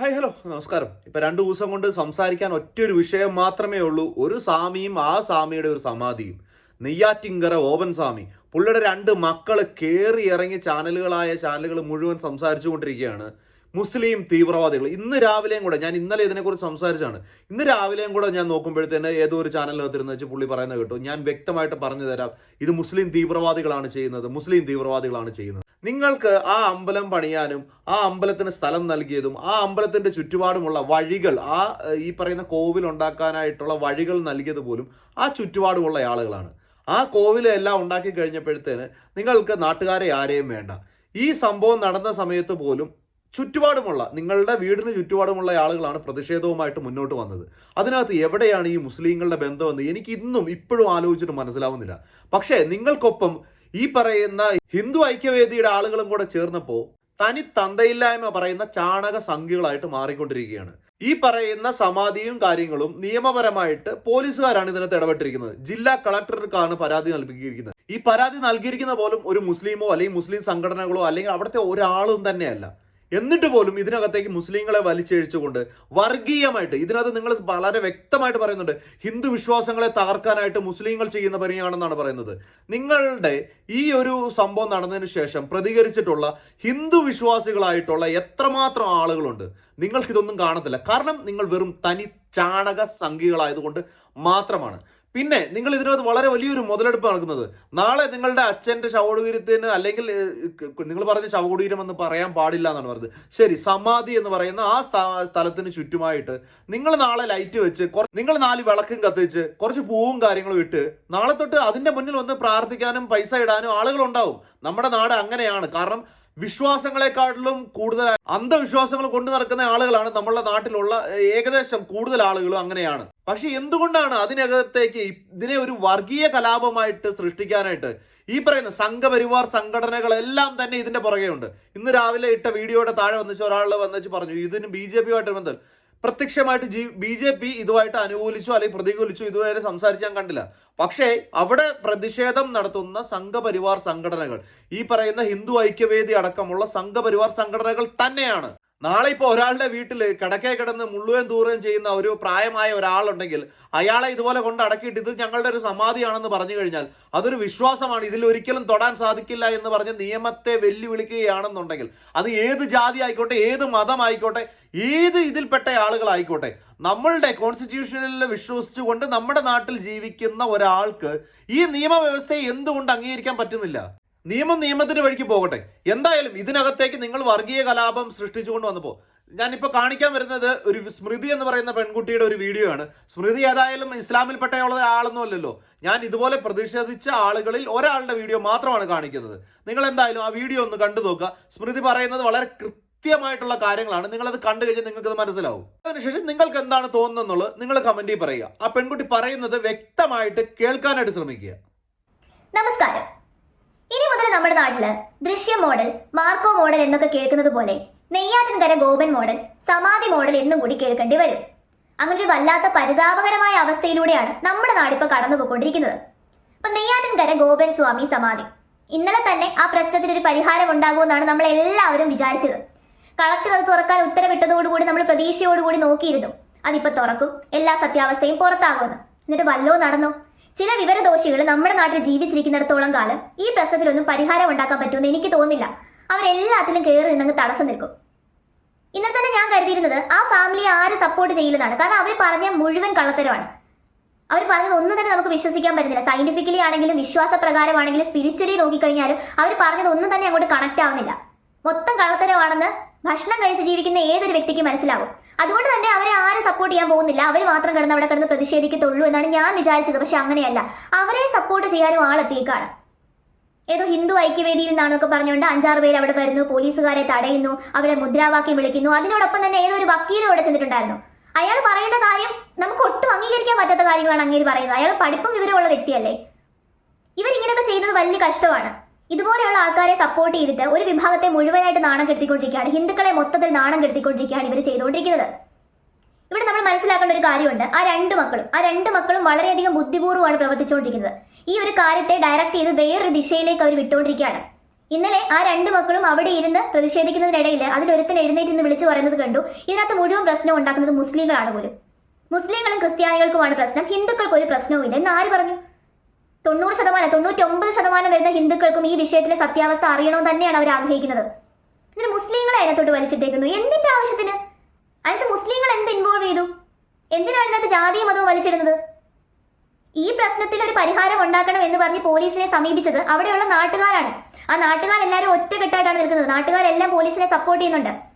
Hi hello നമസ്കാരം. ഇപ്പൊ രണ്ടു ദിവസം കൊണ്ട് സംസാരിക്കാൻ ഒറ്റൊരു വിഷയം മാത്രമേ ഉള്ളൂ. ഒരു സ്വാമിയും ആ സ്വാമിയുടെ ഒരു സമാധിയും. നെയ്യാറ്റിങ്കര ഓപൻ സ്വാമി. പുള്ളിയുടെ രണ്ട് മക്കൾ കയറി ഇറങ്ങി ചാനലുകളായ ചാനലുകൾ മുഴുവൻ സംസാരിച്ചു കൊണ്ടിരിക്കുകയാണ് മുസ്ലിം തീവ്രവാദികൾ ഇന്ന് രാവിലെയും കൂടെ ഞാൻ ഇന്നലെ ഇതിനെക്കുറിച്ച് സംസാരിച്ചാണ് ഇന്ന് രാവിലെയും കൂടെ ഞാൻ നോക്കുമ്പോഴത്തേന് ഏതോ ഒരു ചാനലിനകത്തിരുന്ന് വെച്ച് പുള്ളി പറയുന്നത് കേട്ടു. ഞാൻ വ്യക്തമായിട്ട് പറഞ്ഞു തരാം. ഇത് മുസ്ലിം തീവ്രവാദികളാണ് ചെയ്യുന്നത്. മുസ്ലിം തീവ്രവാദികളാണ് ചെയ്യുന്നത്. നിങ്ങൾക്ക് ആ അമ്പലം പണിയാനും ആ അമ്പലത്തിന് സ്ഥലം നൽകിയതും ആ അമ്പലത്തിന്റെ ചുറ്റുപാടുമുള്ള വഴികൾ ആ ഈ പറയുന്ന കോവിൽ ഉണ്ടാക്കാനായിട്ടുള്ള വഴികൾ നൽകിയത് പോലും ആ ചുറ്റുപാടുമുള്ള ആളുകളാണ്. ആ കോവിൽ എല്ലാം ഉണ്ടാക്കി കഴിഞ്ഞപ്പോഴത്തേന് നിങ്ങൾക്ക് നാട്ടുകാരെ ആരെയും വേണ്ട. ഈ സംഭവം നടന്ന സമയത്ത് പോലും ചുറ്റുപാടുമുള്ള നിങ്ങളുടെ വീടിന് ചുറ്റുപാടുമുള്ള ആളുകളാണ് പ്രതിഷേധവുമായിട്ട് മുന്നോട്ട് വന്നത്. അതിനകത്ത് എവിടെയാണ് ഈ മുസ്ലിങ്ങളുടെ ബന്ധമെന്ന് എനിക്ക് ഇന്നും ഇപ്പോഴും ആലോചിച്ചിട്ട് മനസ്സിലാവുന്നില്ല. പക്ഷേ നിങ്ങൾക്കൊപ്പം ഈ പറയുന്ന ഹിന്ദു ഐക്യവേദിയുടെ ആളുകളും കൂടെ ചേർന്നപ്പോൾ തനി തന്തയില്ലായ്മ പറയുന്ന ചാണക സംഖ്യകളായിട്ട് മാറിക്കൊണ്ടിരിക്കുകയാണ്. ഈ പറയുന്ന സമാധിയും കാര്യങ്ങളും നിയമപരമായിട്ട് പോലീസുകാരാണ് ഇതിനകത്ത് ഇടപെട്ടിരിക്കുന്നത്. ജില്ലാ കളക്ടർക്കാണ് പരാതി നൽകിയിരിക്കുന്നത്. ഈ പരാതി നൽകിയിരിക്കുന്ന പോലും ഒരു മുസ്ലിമോ അല്ലെങ്കിൽ മുസ്ലിം സംഘടനകളോ അല്ലെങ്കിൽ അവിടുത്തെ ഒരാളും തന്നെയല്ല. എന്നിട്ട് പോലും ഇതിനകത്തേക്ക് മുസ്ലിങ്ങളെ വലിച്ചഴിച്ചുകൊണ്ട് വർഗീയമായിട്ട് ഇതിനകത്ത് നിങ്ങൾ വളരെ വ്യക്തമായിട്ട് പറയുന്നുണ്ട്. ഹിന്ദു വിശ്വാസങ്ങളെ തകർക്കാനായിട്ട് മുസ്ലിങ്ങൾ ചെയ്യുന്ന പണിയാണെന്നാണ് പറയുന്നത്. നിങ്ങളുടെ ഈ ഒരു സംഭവം നടന്നതിന് ശേഷം പ്രതികരിച്ചിട്ടുള്ള ഹിന്ദു വിശ്വാസികളായിട്ടുള്ള എത്രമാത്രം ആളുകളുണ്ട്? നിങ്ങൾക്കിതൊന്നും കാണത്തില്ല. കാരണം നിങ്ങൾ വെറും തനി ചാണക സംഖ്യകളായതുകൊണ്ട് മാത്രമാണ്. പിന്നെ നിങ്ങൾ ഇതിനകത്ത് വളരെ വലിയൊരു മുതലെടുപ്പ് നടക്കുന്നത്. നാളെ നിങ്ങളുടെ അച്ഛന്റെ ശവകുടീരത്തിന് അല്ലെങ്കിൽ നിങ്ങൾ പറഞ്ഞ ശവകുടീരം എന്ന് പറയാൻ പാടില്ല എന്നാണ് പറഞ്ഞത് ശരി സമാധി എന്ന് പറയുന്ന ആ സ്ഥലത്തിന് ചുറ്റുമായിട്ട് നിങ്ങൾ നാളെ ലൈറ്റ് വെച്ച് നിങ്ങൾ നാല് വിളക്കും കത്തിച്ച് കുറച്ച് പൂവും കാര്യങ്ങളും ഇട്ട് നാളെ തൊട്ട് അതിന്റെ മുന്നിൽ വന്ന് പ്രാർത്ഥിക്കാനും പൈസ ഇടാനും ആളുകൾ ഉണ്ടാവും നമ്മുടെ നാട് അങ്ങനെയാണ്. കാരണം വിശ്വാസങ്ങളെക്കാട്ടിലും കൂടുതൽ അന്ധവിശ്വാസങ്ങൾ കൊണ്ടു നടക്കുന്ന ആളുകളാണ് നമ്മളുടെ നാട്ടിലുള്ള ഏകദേശം കൂടുതൽ ആളുകളും അങ്ങനെയാണ്. പക്ഷെ എന്തുകൊണ്ടാണ് അതിനകത്തേക്ക് ഇതിനെ ഒരു വർഗീയ കലാപമായിട്ട് സൃഷ്ടിക്കാനായിട്ട് ഈ പറയുന്ന സംഘപരിവാർ സംഘടനകളെല്ലാം തന്നെ ഇതിന്റെ പുറകെ ഉണ്ട് ഇന്ന് രാവിലെ ഇട്ട വീഡിയോയുടെ താഴെ വന്നിച്ച് ഒരാൾ വന്നിച്ച് പറഞ്ഞു ഇതിന് ബി ജെ പിയുമായിട്ട് ബന്ധം പ്രത്യക്ഷമായിട്ട് ജി ബി ജെ പി ഇതുമായിട്ട് അനുകൂലിച്ചു അല്ലെങ്കിൽ പ്രതികൂലിച്ചു ഇതുവരെ സംസാരിച്ചാൻ കണ്ടില്ല. പക്ഷേ അവിടെ പ്രതിഷേധം നടത്തുന്ന സംഘപരിവാർ സംഘടനകൾ ഈ പറയുന്ന ഹിന്ദു ഐക്യവേദി അടക്കമുള്ള സംഘപരിവാർ സംഘടനകൾ തന്നെയാണ്. നാളെ ഇപ്പോൾ ഒരാളുടെ വീട്ടിൽ കിടക്കേ കിടന്ന് മുള്ളുകയും തൂറുകയും ചെയ്യുന്ന ഒരു പ്രായമായ ഒരാളുണ്ടെങ്കിൽ അയാളെ ഇതുപോലെ കൊണ്ട് അടക്കിയിട്ട് ഇത് ഞങ്ങളുടെ ഒരു സമാധിയാണെന്ന് പറഞ്ഞു കഴിഞ്ഞാൽ അതൊരു വിശ്വാസമാണ്. ഇതിൽ ഒരിക്കലും തൊടാൻ സാധിക്കില്ല എന്ന് പറഞ്ഞ് നിയമത്തെ വെല്ലുവിളിക്കുകയാണെന്നുണ്ടെങ്കിൽ അത് ഏത് ജാതി ആയിക്കോട്ടെ ഏത് മതം ആയിക്കോട്ടെ ഏത് ഇതിൽപ്പെട്ട ആളുകളായിക്കോട്ടെ നമ്മളുടെ കോൺസ്റ്റിറ്റ്യൂഷനിൽ വിശ്വസിച്ചുകൊണ്ട് നമ്മുടെ നാട്ടിൽ ജീവിക്കുന്ന ഒരാൾക്ക് ഈ നിയമവ്യവസ്ഥയെ എന്തുകൊണ്ട് അംഗീകരിക്കാൻ പറ്റുന്നില്ല? നിയമം നിയമത്തിന്റെ വഴിക്ക് പോകട്ടെ. എന്തായാലും ഇതിനകത്തേക്ക് നിങ്ങൾ വർഗീയ കലാപം സൃഷ്ടിച്ചുകൊണ്ട് വന്നപ്പോൾ ഞാനിപ്പോൾ കാണിക്കാൻ വരുന്നത് ഒരു സ്മൃതി എന്ന് പറയുന്ന പെൺകുട്ടിയുടെ ഒരു വീഡിയോ ആണ്. സ്മൃതി ഏതായാലും ഇസ്ലാമിൽപ്പെട്ടയുള്ള ആളൊന്നും അല്ലല്ലോ. ഞാൻ ഇതുപോലെ പ്രതിഷേധിച്ച ആളുകളിൽ ഒരാളുടെ വീഡിയോ മാത്രമാണ് കാണിക്കുന്നത്. നിങ്ങൾ എന്തായാലും ആ വീഡിയോ ഒന്ന് കണ്ടു നോക്കുക. സ്മൃതി പറയുന്നത് വളരെ കൃത്യമായിട്ടുള്ള കാര്യങ്ങളാണ്. നിങ്ങൾ അത് കണ്ടു കഴിഞ്ഞാൽ നിങ്ങൾക്ക് അത് മനസ്സിലാവും. അതിനുശേഷം നിങ്ങൾക്ക് എന്താണ് തോന്നുന്നത് നിങ്ങൾ കമന്റിൽ പറയുക. ആ പെൺകുട്ടി പറയുന്നത് വ്യക്തമായിട്ട് കേൾക്കാനായിട്ട് ശ്രമിക്കുക. നമസ്കാരം. ഇനി മുതൽ നമ്മുടെ നാട്ടിൽ ദൃശ്യ മോഡൽ മാർക്കോ മോഡൽ എന്നൊക്കെ കേൾക്കുന്നത് പോലെ നെയ്യാറ്റിൻകര ഗോപൻ മോഡൽ സമാധി മോഡൽ എന്നും കൂടി കേൾക്കേണ്ടി വരും. അങ്ങനെ ഒരു വല്ലാത്ത പരിതാപകരമായ അവസ്ഥയിലൂടെയാണ് നമ്മുടെ നാടിപ്പോ കടന്നുപോയിക്കൊണ്ടിരിക്കുന്നത്. അപ്പൊ നെയ്യാറ്റിൻകര ഗോപൻ സ്വാമി സമാധി. ഇന്നലെ തന്നെ ആ പ്രശ്നത്തിന് ഒരു പരിഹാരം ഉണ്ടാകുമെന്നാണ് നമ്മൾ എല്ലാവരും വിചാരിച്ചത്. കളക്ടർ അത് തുറക്കാൻ ഉത്തരവിട്ടതോടുകൂടി നമ്മൾ പ്രതീക്ഷയോടുകൂടി നോക്കിയിരുന്നു. അതിപ്പോ തുറക്കും. എല്ലാ സത്യാവസ്ഥയും പുറത്താകുമെന്ന്. എന്നിട്ട് വല്ലോ നടന്നോ? ചില വിവരദോഷികൾ നമ്മുടെ നാട്ടിൽ ജീവിച്ചിരിക്കുന്നിടത്തോളം കാലം ഈ പ്രശ്നത്തിലൊന്നും പരിഹാരം ഉണ്ടാക്കാൻ പറ്റുമെന്ന് എനിക്ക് തോന്നുന്നില്ല. അവരെല്ലാത്തിലും കയറി നിന്നങ്ങ് തടസ്സം നിൽക്കും. ഇന്നലെ തന്നെ ഞാൻ കരുതിയിരുന്നത് ആ ഫാമിലിയെ ആര് സപ്പോർട്ട് ചെയ്യില്ലെന്നാണ്. കാരണം അവർ പറഞ്ഞ മുഴുവൻ കള്ളത്തരമാണ്. അവർ പറഞ്ഞത് ഒന്നും തന്നെ നമുക്ക് വിശ്വസിക്കാൻ പറ്റുന്നില്ല. സയന്റിഫിക്കലി ആണെങ്കിലും വിശ്വാസപ്രകാരമാണെങ്കിലും സ്പിരിച്വലി നോക്കിക്കഴിഞ്ഞാലും അവർ പറഞ്ഞത് ഒന്നും തന്നെ അങ്ങോട്ട് കണക്ട് ആവുന്നില്ല. മൊത്തം കള്ളത്തരമാണെന്ന് ഭക്ഷണം കഴിച്ച് ജീവിക്കുന്ന ഏതൊരു വ്യക്തിക്ക് മനസ്സിലാവും. അതുകൊണ്ട് തന്നെ അവരെ ആരും സപ്പോർട്ട് ചെയ്യാൻ പോകുന്നില്ല. അവർ മാത്രം കിടന്ന് അവിടെ കിടന്ന് പ്രതിഷേധിക്കത്തുള്ളൂ എന്നാണ് ഞാൻ വിചാരിച്ചത്. പക്ഷെ അങ്ങനെയല്ല. അവരെ സപ്പോർട്ട് ചെയ്യാനും ആളെത്തിയേക്കാണ് ഏതോ ഹിന്ദു ഐക്യവേദിയിൽ നിന്നാണൊക്കെ പറഞ്ഞുകൊണ്ട് അഞ്ചാറ് പേര് അവിടെ വരുന്നു. പോലീസുകാരെ തടയുന്നു. അവരെ മുദ്രാവാക്യം വിളിക്കുന്നു. അതിനോടൊപ്പം തന്നെ ഏതോ ഒരു വക്കീലും അവിടെ ചെന്നിട്ടുണ്ടായിരുന്നു. അയാൾ പറയുന്ന കാര്യം നമുക്ക് ഒട്ടും അംഗീകരിക്കാൻ പറ്റാത്ത കാര്യങ്ങളാണ് അങ്ങേര് പറയുന്നത്. അയാൾ പഠിപ്പും വിവരമുള്ള വ്യക്തിയല്ലേ. ഇവരിങ്ങനെയൊക്കെ ചെയ്യുന്നത് വലിയ കഷ്ടമാണ്. ഇതുപോലെയുള്ള ആൾക്കാരെ സപ്പോർട്ട് ചെയ്തിട്ട് ഒരു വിഭാഗത്തെ മുഴുവനായിട്ട് നാണം കെടുത്തിക്കൊണ്ടിരിക്കുകയാണ്. ഹിന്ദുക്കളെ മൊത്തത്തിൽ നാണം കെടുത്തിക്കൊണ്ടിരിക്കുകയാണ് ഇവർ ചെയ്തുകൊണ്ടിരിക്കുന്നത്. ഇവിടെ നമ്മൾ മനസ്സിലാക്കേണ്ട ഒരു കാര്യമുണ്ട്. ആ രണ്ട് മക്കളും ആ രണ്ട് മക്കളും വളരെയധികം ബുദ്ധിപൂർവമാണ് പ്രവർത്തിച്ചുകൊണ്ടിരിക്കുന്നത്. ഈ ഒരു കാര്യത്തെ ഡയറക്റ്റ് ചെയ്ത് വേറൊരു ദിശയിലേക്ക് അവർ വിട്ടുകൊണ്ടിരിക്കുകയാണ്. ഇന്നലെ ആ രണ്ട് മക്കളും അവിടെ ഇരുന്ന് പ്രതിഷേധിക്കുന്നതിനിടയിൽ അതിലൊരുത്തൻ എഴുന്നേറ്റ് നിന്ന് വിളിച്ചു പറയുന്നത് കണ്ടു. ഇതിനകത്ത് മുഴുവൻ പ്രശ്നം ഉണ്ടാക്കുന്നത് മുസ്ലിങ്ങളാണ് പോലും. മുസ്ലിങ്ങളും ക്രിസ്ത്യാനികൾക്കുമാണ് പ്രശ്നം. ഹിന്ദുക്കൾക്ക് ഒരു പ്രശ്നവുമില്ല. എന്ന് ആര് പറഞ്ഞു? തൊണ്ണൂറ് ശതമാനം തൊണ്ണൂറ്റി ഒമ്പത് ശതമാനം വരുന്ന ഹിന്ദുക്കൾക്കും ഈ വിഷയത്തിലെ സത്യാവസ്ഥ അറിയണമെന്ന് തന്നെയാണ് അവർ ആഗ്രഹിക്കുന്നത്. എന്നിട്ട് മുസ്ലിങ്ങളെ അതിനകത്തോട്ട് വലിച്ചിട്ടേക്കുന്നു. എന്തിന്റെ ആവശ്യത്തിന്? അതിനകത്ത് മുസ്ലിങ്ങൾ എന്ത് ഇൻവോൾവ് ചെയ്തു? എന്തിനാണ് ഇതിനകത്ത് ജാതി മതവും വലിച്ചിടുന്നത്? ഈ പ്രശ്നത്തിൽ ഒരു പരിഹാരം ഉണ്ടാക്കണം എന്ന് പറഞ്ഞ് പോലീസിനെ സമീപിച്ചത് അവിടെയുള്ള നാട്ടുകാരാണ്. ആ നാട്ടുകാരെല്ലാവരും ഒറ്റക്കെട്ടായിട്ടാണ് നിൽക്കുന്നത്. നാട്ടുകാരെല്ലാം പോലീസിനെ സപ്പോർട്ട് ചെയ്യുന്നുണ്ട്.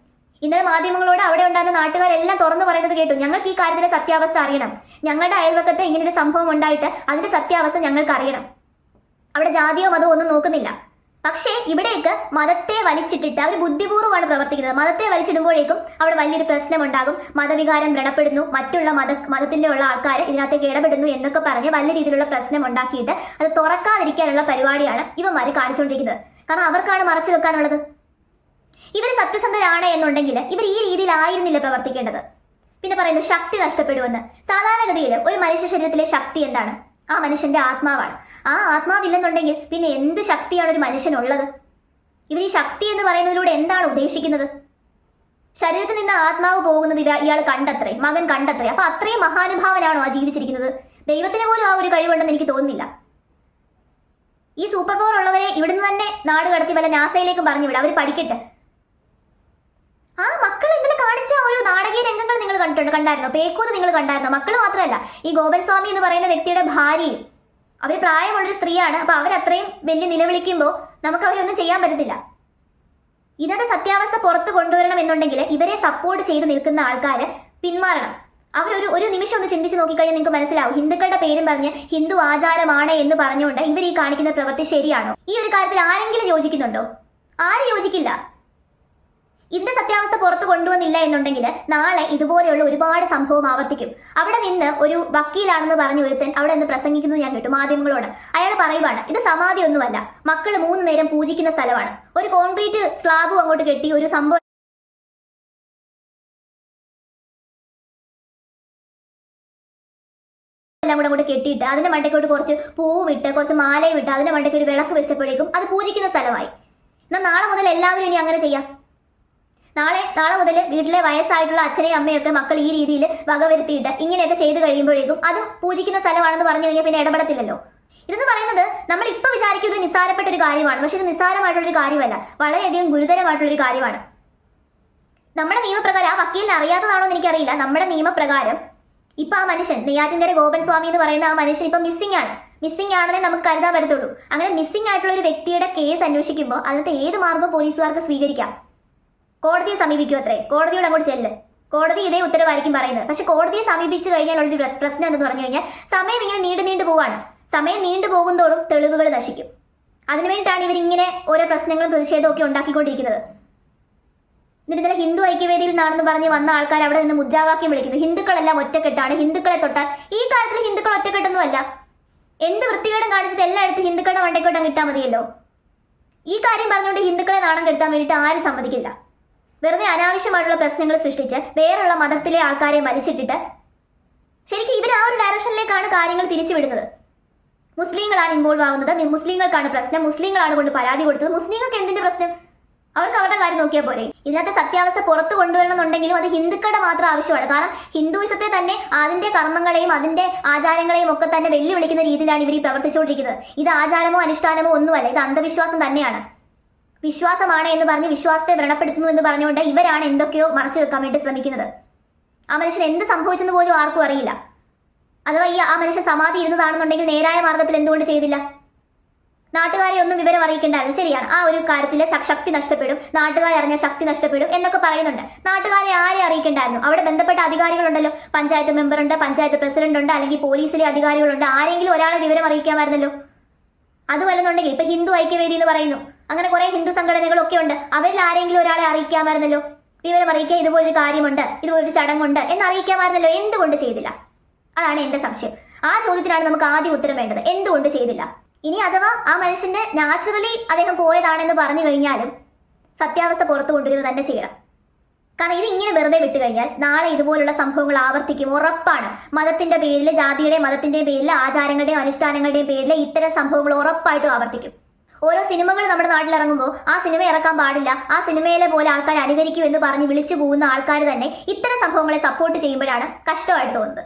ഇന്നലെ മാധ്യമങ്ങളോട് അവിടെ ഉണ്ടായിരുന്ന നാട്ടുകാരെല്ലാം തുറന്നു പറയുന്നത് കേട്ടു. ഞങ്ങൾക്ക് ഈ കാര്യത്തിലെ സത്യാവസ്ഥ അറിയണം. ഞങ്ങളുടെ അയൽവക്കത്ത് ഒരു സംഭവം ഉണ്ടായിട്ട് അതിന്റെ സത്യാവസ്ഥ ഞങ്ങൾക്ക് അറിയണം. അവിടെ ജാതിയോ മതമോ ഒന്നും നോക്കുന്നില്ല. പക്ഷേ ഇവിടേക്ക് മതത്തെ വലിച്ചിട്ടിട്ട് അവർ ബുദ്ധിപൂർവമാണ് പ്രവർത്തിക്കുന്നത്. മതത്തെ വലിച്ചിടുമ്പോഴേക്കും അവിടെ വലിയൊരു പ്രശ്നമുണ്ടാകും. മതവികാരം വ്രണപ്പെടുന്നു. മറ്റുള്ള മത മതത്തിന്റെ ഉള്ള ആൾക്കാർ ഇതിനകത്തേക്ക് ഇടപെടുന്നു എന്നൊക്കെ പറഞ്ഞ് വലിയ രീതിയിലുള്ള പ്രശ്നം ഉണ്ടാക്കിയിട്ട് അത് തുറക്കാതിരിക്കാനുള്ള പരിപാടിയാണ് ഇവന്മാർ കാണിച്ചുകൊണ്ടിരിക്കുന്നത്. കാരണം അവർക്കാണ് മറച്ചു വെക്കാനുള്ളത്. ഇവർ സത്യസന്ധരാണ് എന്നുണ്ടെങ്കിൽ ഇവർ ഈ രീതിയിൽ ആയിരുന്നില്ല പ്രവർത്തിക്കേണ്ടത്. പിന്നെ പറയുന്നു ശക്തി നഷ്ടപ്പെടുമെന്ന്. സാധാരണഗതിയിൽ ഒരു മനുഷ്യ ശരീരത്തിലെ ശക്തി എന്താണ്? ആ മനുഷ്യന്റെ ആത്മാവാണ്. ആ ആത്മാവില്ലെന്നുണ്ടെങ്കിൽ പിന്നെ എന്ത് ശക്തിയാണ് ഒരു മനുഷ്യനുള്ളത്? ഇവർ ഈ ശക്തി എന്ന് പറയുന്നതിലൂടെ എന്താണ് ഉദ്ദേശിക്കുന്നത്? ശരീരത്തിൽ നിന്ന് ആത്മാവ് പോകുന്നത് ഇയാൾ കണ്ടത്രേ മകൻ കണ്ടത്രേ. അപ്പൊ അത്രയും മഹാനുഭാവനാണോ ആ ജീവിച്ചിരിക്കുന്നത്? ദൈവത്തിന് പോലും ആ ഒരു കഴിവുണ്ടെന്ന് എനിക്ക് തോന്നുന്നില്ല. ഈ സൂപ്പർ പവർ ഉള്ളവരെ ഇവിടുന്ന് തന്നെ നാട് കടത്തി വല്ല നാസയിലേക്കും പറഞ്ഞു വിടാം അവർ പഠിക്കട്ടെ ആ മക്കൾ ഇന്നലെ കാണിച്ച ഒരു നാടകീയ രംഗങ്ങൾ നിങ്ങൾ കണ്ടിട്ടുണ്ട് കണ്ടായിരുന്നോ? പേക്കൂത്ത് നിങ്ങൾ കണ്ടായിരുന്നു? മക്കൾ മാത്രമല്ല ഈ ഗോപൻ സ്വാമി എന്ന് പറയുന്ന വ്യക്തിയുടെ ഭാര്യയും അവർ പ്രായമുള്ളൊരു സ്ത്രീയാണ് അപ്പൊ അവരത്രയും വലിയ നിലവിളിക്കുമ്പോൾ നമുക്ക് അവരൊന്നും ചെയ്യാൻ പറ്റത്തില്ല. ഇന്നത്തെ സത്യാവസ്ഥ പുറത്തു കൊണ്ടുവരണം എന്നുണ്ടെങ്കിൽ ഇവരെ സപ്പോർട്ട് ചെയ്ത് നിൽക്കുന്ന ആൾക്കാർ പിന്മാറണം. അവരൊരു ഒരു നിമിഷം ഒന്ന് ചിന്തിച്ച് നോക്കിക്കഴിഞ്ഞാൽ നിങ്ങൾക്ക് മനസ്സിലാവും. ഹിന്ദുക്കളുടെ പേരും പറഞ്ഞ് ഹിന്ദു ആചാരമാണ് എന്ന് പറഞ്ഞുകൊണ്ട് ഇവർ ഈ കാണിക്കുന്ന പ്രവൃത്തി ശരിയാണോ? ഈ ഒരു കാര്യത്തിൽ ആരെങ്കിലും യോജിക്കുന്നുണ്ടോ? ആരും യോജിക്കില്ല. ഇതിന്റെ സത്യാവസ്ഥ പുറത്തു കൊണ്ടുവന്നില്ല എന്നുണ്ടെങ്കിൽ നാളെ ഇതുപോലെയുള്ള ഒരുപാട് സംഭവം ആവർത്തിക്കും. അവിടെ നിന്ന് ഒരു വക്കീലാണെന്ന് പറഞ്ഞ ഒരുത്തൻ അവിടെ നിന്ന് പ്രസംഗിക്കുന്നത് ഞാൻ കേട്ടു മാധ്യമങ്ങളോട്. അയാൾ പറയുവാണ് ഇത് സമാധി ഒന്നുമല്ല മക്കൾ മൂന്ന് നേരം പൂജിക്കുന്ന സ്ഥലമാണ്. ഒരു കോൺക്രീറ്റ് സ്ലാബും അങ്ങോട്ട് കെട്ടി ഒരു സംഭവം എല്ലാം കൂടെ അങ്ങോട്ട് കെട്ടിയിട്ട് അതിന്റെ മണ്ടയ്ക്കോട്ട് കുറച്ച് പൂവിട്ട് കുറച്ച് മാലയും ഇട്ട് അതിന്റെ മണ്ടയ്ക്ക് ഒരു വിളക്ക് വെച്ചപ്പോഴേക്കും അത് പൂജിക്കുന്ന സ്ഥലമായി. എന്നാൽ നാളെ മുതൽ എല്ലാവരും ഇനി അങ്ങനെ ചെയ്യാം. നാളെ നാളെ മുതൽ വീട്ടിലെ വയസ്സായിട്ടുള്ള അച്ഛനെയും അമ്മയൊക്കെ മക്കൾ ഈ രീതിയിൽ വകവരുത്തിയിട്ട് ഇങ്ങനെയൊക്കെ ചെയ്തു കഴിയുമ്പോഴേക്കും അതും പൂജിക്കുന്ന സ്ഥലമാണെന്ന് പറഞ്ഞു കഴിഞ്ഞാൽ പിന്നെ ഇടപെടത്തില്ലല്ലോ. ഇതെന്ന് പറയുന്നത് നമ്മൾ ഇപ്പൊ വിചാരിക്കുന്നത് നിസ്സാരപ്പെട്ട ഒരു കാര്യമാണ്. പക്ഷെ ഇത് നിസ്സാരമായിട്ടുള്ള ഒരു കാര്യമല്ല. വളരെയധികം ഗുരുതരമായിട്ടുള്ള ഒരു കാര്യമാണ്. നമ്മുടെ നിയമപ്രകാരം ആ വക്കീലിന് അറിയാത്തതാണോ എന്ന് എനിക്കറിയില്ല. നമ്മുടെ നിയമപ്രകാരം ഇപ്പൊ ആ മനുഷ്യൻ നെയ്യാറ്റിൻകര ഗോപൻ സ്വാമി എന്ന് പറയുന്ന ആ മനുഷ്യൻ ഇപ്പൊ മിസ്സിംഗ് ആണ്. മിസ്സിംഗ് ആണെന്നേ നമുക്ക് കരുതാൻ പറ്റത്തുള്ളൂ. അങ്ങനെ മിസ്സിംഗ് ആയിട്ടുള്ള ഒരു വ്യക്തിയുടെ കേസ് അന്വേഷിക്കുമ്പോൾ അതിനകത്ത് ഏത് മാർഗം പോലീസുകാർക്ക് സ്വീകരിക്കാം? കോടതിയെ സമീപിക്കും അത്രേ. കോടതിയോട് അങ്ങോട്ട് ചെല്ല്. കോടതി ഇതേ ഉത്തരവായിരിക്കും പറയുന്നത്. പക്ഷെ കോടതിയെ സമീപിച്ചു കഴിഞ്ഞാൽ ഉള്ളൊരു പ്രശ്നം എന്ന് പറഞ്ഞു കഴിഞ്ഞാൽ സമയം ഇങ്ങനെ നീണ്ടു നീണ്ടു പോവാണ്. സമയം നീണ്ടു പോകുന്തോറും തെളിവുകൾ നശിക്കും. അതിനു വേണ്ടിയിട്ടാണ് ഇവരിങ്ങനെ ഓരോ പ്രശ്നങ്ങളും പ്രതിഷേധവും ഒക്കെ ഉണ്ടാക്കിക്കൊണ്ടിരിക്കുന്നത്. എന്നിട്ട് ഇന്നലെ ഹിന്ദു ഐക്യവേദിയിൽ നിന്നാണെന്ന് പറഞ്ഞ് വന്ന ആൾക്കാർ അവിടെ നിന്ന് മുദ്രാവാക്യം വിളിക്കുന്നു. ഹിന്ദുക്കളെല്ലാം ഒറ്റക്കെട്ടാണ്. ഹിന്ദുക്കളെ തൊട്ടാൽ ഈ കാലത്തിൽ ഹിന്ദുക്കൾ ഒറ്റക്കെട്ടൊന്നുമല്ല. എന്ത് വൃത്തികേടും കാണിച്ചിട്ട് എല്ലായിടത്തും ഹിന്ദുക്കളുടെ വണ്ടക്കോട്ടം കിട്ടാൻ മതിയല്ലോ. ഈ കാര്യം പറഞ്ഞുകൊണ്ട് ഹിന്ദുക്കളെ നാണം കെടുത്താൻ വേണ്ടിയിട്ട് ആരും സമ്മതിക്കില്ല. വെറുതെ അനാവശ്യമായിട്ടുള്ള പ്രശ്നങ്ങൾ സൃഷ്ടിച്ച് വേറെയുള്ള മതത്തിലെ ആൾക്കാരെ വലിച്ചിട്ടിട്ട് ശരിക്കും ഇവർ ആ ഒരു ഡയറക്ഷനിലേക്കാണ് കാര്യങ്ങൾ തിരിച്ചുവിടുന്നത്. മുസ്ലിങ്ങളാണ് ഇൻവോൾവ് ആവുന്നത്. മുസ്ലിങ്ങൾക്കാണ് പ്രശ്നം. മുസ്ലിങ്ങളാണ് കൊണ്ട് പരാതി കൊടുത്തത്. മുസ്ലിങ്ങൾക്ക് എന്തിന്റെ പ്രശ്നം? അവർക്ക് അവരുടെ കാര്യം നോക്കിയാൽ പോരെ. ഇതിനകത്ത് സത്യാവസ്ഥ പുറത്തു കൊണ്ടുവരണമെന്നുണ്ടെങ്കിലും അത് ഹിന്ദുക്കളുടെ മാത്രം ആവശ്യമാണ്. കാരണം ഹിന്ദുയിസത്തെ തന്നെ അതിന്റെ കർമ്മങ്ങളെയും അതിന്റെ ആചാരങ്ങളെയും ഒക്കെ തന്നെ വെല്ലുവിളിക്കുന്ന രീതിയിലാണ് ഇവർ ഈ പ്രവർത്തിച്ചുകൊണ്ടിരിക്കുന്നത്. ഇത് ആചാരമോ അനുഷ്ഠാനമോ ഒന്നുമല്ല. ഇത് അന്ധവിശ്വാസം തന്നെയാണ്. വിശ്വാസമാണ് എന്ന് പറഞ്ഞ് വിശ്വാസത്തെ വ്രണപ്പെടുത്തുന്നു എന്ന് പറഞ്ഞുകൊണ്ട് ഇവരാണ് എന്തൊക്കെയോ മറച്ചു വെക്കാൻ വേണ്ടി ശ്രമിക്കുന്നത്. ആ മനുഷ്യൻ എന്ത് സംഭവിച്ചെന്ന് പോലും ആർക്കും അറിയില്ല. അഥവാ ഈ ആ മനുഷ്യൻ സമാധി ഇരുന്നതാണെന്നുണ്ടെങ്കിൽ നേരായ മാർഗത്തിൽ എന്തുകൊണ്ട് ചെയ്തില്ല? നാട്ടുകാരെ ഒന്നും വിവരം അറിയിക്കേണ്ടായിരുന്നു ശരിയാണ് ആ ഒരു കാര്യത്തിലെ ശക്തി നഷ്ടപ്പെടും നാട്ടുകാരെ അറിഞ്ഞ ശക്തി നഷ്ടപ്പെടും എന്നൊക്കെ പറയുന്നുണ്ട്. നാട്ടുകാരെ ആരെ അറിയിക്കേണ്ടായിരുന്നു? അവിടെ ബന്ധപ്പെട്ട അധികാരികളുണ്ടല്ലോ? പഞ്ചായത്ത് മെമ്പറുണ്ട് പഞ്ചായത്ത് പ്രസിഡന്റ് ഉണ്ട് അല്ലെങ്കിൽ പോലീസിലെ അധികാരികളുണ്ട്. ആരെങ്കിലും ഒരാളെ വിവരം അറിയിക്കാമായിരുന്നല്ലോ അതുമല്ലെന്നുണ്ടെങ്കിൽ ഇപ്പൊ ഹിന്ദു ഐക്യവേദി എന്ന് പറയുന്നു. അങ്ങനെ കുറെ ഹിന്ദു സംഘടനകളൊക്കെ ഉണ്ട്. അവരിൽ ആരെങ്കിലും ഒരാളെ അറിയിക്കാമായിരുന്നല്ലോ? വിവരം അറിയിക്കാൻ ഇതുപോലൊരു കാര്യമുണ്ട്. ഇതുപോലൊരു ചടങ്ങുണ്ട്. എന്ന് അറിയിക്കാമായിരുന്നല്ലോ? എന്തുകൊണ്ട് ചെയ്തില്ല? അതാണ് എന്റെ സംശയം. ആ ചോദ്യത്തിനാണ് നമുക്ക് ആദ്യം ഉത്തരം വേണ്ടത്. എന്തുകൊണ്ട് ചെയ്തില്ല? ഇനി അഥവാ ആ മനുഷ്യന്റെ നാച്ചുറലി അദ്ദേഹം പോയതാണെന്ന് പറഞ്ഞു കഴിഞ്ഞാലും സത്യാവസ്ഥ പുറത്തു കൊണ്ടുവരിക തന്നെ ചെയ്യണം. കാരണം ഇത് ഇങ്ങനെ വെറുതെ വിട്ടു കഴിഞ്ഞാൽ നാളെ ഇതുപോലുള്ള സംഭവങ്ങൾ ആവർത്തിക്കും. ഉറപ്പാണ്. മതത്തിന്റെ പേരിൽ ജാതിയുടെയും മതത്തിന്റെയും പേരിൽ ആചാരങ്ങളുടെയും അനുഷ്ഠാനങ്ങളുടെയും പേരിൽ ഇത്തരം സംഭവങ്ങൾ ഉറപ്പായിട്ടും ആവർത്തിക്കും. ഓരോ സിനിമകൾ നമ്മുടെ നാട്ടിൽ ഇറങ്ങുമ്പോൾ ആ സിനിമ ഇറക്കാൻ പാടില്ല ആ സിനിമയിലെ പോലെ ആൾക്കാർ അനുകരിക്കും എന്ന് പറഞ്ഞ് വിളിച്ചു പോകുന്ന ആൾക്കാർ തന്നെ ഇത്തരം സംഭവങ്ങളെ സപ്പോർട്ട് ചെയ്യുമ്പോഴാണ് കഷ്ടമായിട്ട് തോന്നുന്നത്.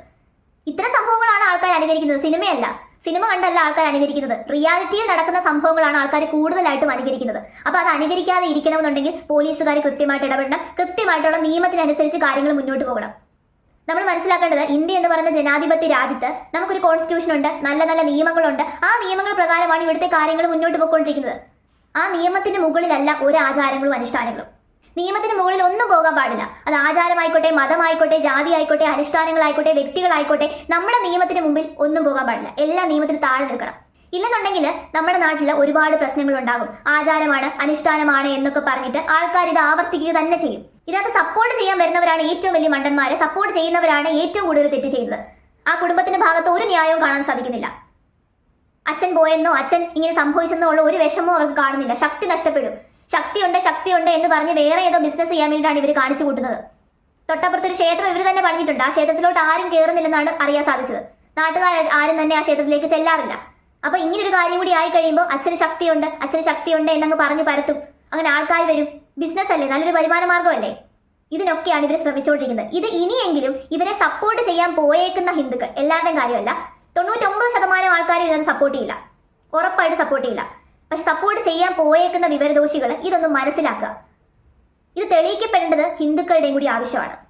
ഇത്തരം സംഭവങ്ങളാണ് ആൾക്കാർ അനുകരിക്കുന്നത്. സിനിമയല്ല. സിനിമ കണ്ടല്ല ആൾക്കാർ അനുകരിക്കുന്നത്. റിയാലിറ്റിയിൽ നടക്കുന്ന സംഭവങ്ങളാണ് ആൾക്കാർ കൂടുതലായിട്ടും അനുകരിക്കുന്നത്. അപ്പോൾ അത് അനുകരിക്കാതെ ഇരിക്കണമെന്നുണ്ടെങ്കിൽ പോലീസുകാർ കൃത്യമായിട്ട് ഇടപെടണം. കൃത്യമായിട്ടുള്ള നിയമത്തിനനുസരിച്ച് കാര്യങ്ങൾ മുന്നോട്ട് പോകണം. നമ്മൾ മനസ്സിലാക്കേണ്ടത് ഇന്ത്യ എന്ന് പറയുന്ന ജനാധിപത്യ രാജ്യത്ത് നമുക്കൊരു കോൺസ്റ്റിറ്റ്യൂഷൻ ഉണ്ട് നല്ല നല്ല നിയമങ്ങളുണ്ട്. ആ നിയമങ്ങൾ പ്രകാരമാണ് ഇവിടുത്തെ കാര്യങ്ങൾ മുന്നോട്ട് പോയിക്കൊണ്ടിരിക്കുന്നത്. ആ നിയമത്തിന്റെ മുകളിലല്ല ഒരു ആചാരങ്ങളും അനുഷ്ഠാനങ്ങളും. നിയമത്തിന് മുകളിൽ ഒന്നും പോകാൻ പാടില്ല. അത് ആചാരമായിക്കോട്ടെ മതമായിക്കോട്ടെ ജാതി ആയിക്കോട്ടെ അനുഷ്ഠാനങ്ങളായിക്കോട്ടെ വ്യക്തികളായിക്കോട്ടെ നമ്മുടെ നിയമത്തിന് മുമ്പിൽ ഒന്നും പോകാൻ പാടില്ല. എല്ലാ നിയമത്തിന് താഴെ നിൽക്കണം. ഇല്ലെന്നുണ്ടെങ്കിൽ നമ്മുടെ നാട്ടിൽ ഒരുപാട് പ്രശ്നങ്ങൾ ഉണ്ടാകും ആചാരമാണ് അനുഷ്ഠാനമാണ് എന്നൊക്കെ പറഞ്ഞിട്ട് ആൾക്കാർ ഇത് ആവർത്തിക്കുക തന്നെ ചെയ്യും. ഇതിനകത്ത് സപ്പോർട്ട് ചെയ്യാൻ വരുന്നവരാണ് ഏറ്റവും വലിയ മണ്ടന്മാരെ. സപ്പോർട്ട് ചെയ്യുന്നവരാണ് ഏറ്റവും കൂടുതൽ തെറ്റ് ചെയ്യുന്നത്. ആ കുടുംബത്തിന്റെ ഭാഗത്ത് ഒരു ന്യായവും കാണാൻ സാധിക്കുന്നില്ല. അച്ഛൻ പോയെന്നോ അച്ഛൻ ഇങ്ങനെ സംഭവിച്ചെന്നോ ഉള്ള ഒരു വിഷമവും അവർക്ക് കാണുന്നില്ല. ശക്തി നഷ്ടപ്പെടും. ശക്തിയുണ്ട് ശക്തിയുണ്ട് എന്ന് പറഞ്ഞ് വേറെ ഏതോ ബിസിനസ് ചെയ്യാൻ വേണ്ടിയിട്ടാണ് ഇവർ കാണിച്ചു കൂട്ടുന്നത്. തൊട്ടപ്പുറത്ത് ഒരു ക്ഷേത്രം ഇവർ തന്നെ പണിഞ്ഞിട്ടുണ്ട്. ആ ക്ഷേത്രത്തിലോട്ട് ആരും കയറുന്നില്ലെന്നാണ് അറിയാൻ സാധിച്ചത്. നാട്ടുകാർ ആരും തന്നെ ആ ക്ഷേത്രത്തിലേക്ക് ചെല്ലാറില്ല. അപ്പൊ ഇങ്ങനെ ഒരു കാര്യം കൂടി ആയി കഴിയുമ്പോൾ അച്ഛന് ശക്തിയുണ്ട് അച്ഛന് ശക്തിയുണ്ട് എന്നങ്ങ് പറഞ്ഞു പരത്തും. അങ്ങനെ ആൾക്കാർ വരും. ബിസിനസ് അല്ലേ? നല്ലൊരു വരുമാന മാർഗമല്ലേ ഇതിനൊക്കെയാണ് ഇവർ ശ്രമിച്ചുകൊണ്ടിരിക്കുന്നത്. ഇത് ഇനിയെങ്കിലും ഇവരെ സപ്പോർട്ട് ചെയ്യാൻ പോയേക്കുന്ന ഹിന്ദുക്കൾ എല്ലാവരുടെയും കാര്യമല്ല തൊണ്ണൂറ്റൊമ്പത് ശതമാനം ആൾക്കാർ ഇതിനകത്ത് സപ്പോർട്ട് ചെയ്യില്ല. ഉറപ്പായിട്ട് സപ്പോർട്ട് ചെയ്യില്ല. പക്ഷെ സപ്പോർട്ട് ചെയ്യാൻ പോയേക്കുന്ന വിവരദോഷികൾ ഇതൊന്നും മനസ്സിലാക്കുക. ഇത് തെളിയിക്കപ്പെടേണ്ടത് ഹിന്ദുക്കളുടെയും കൂടി ആവശ്യമാണ്.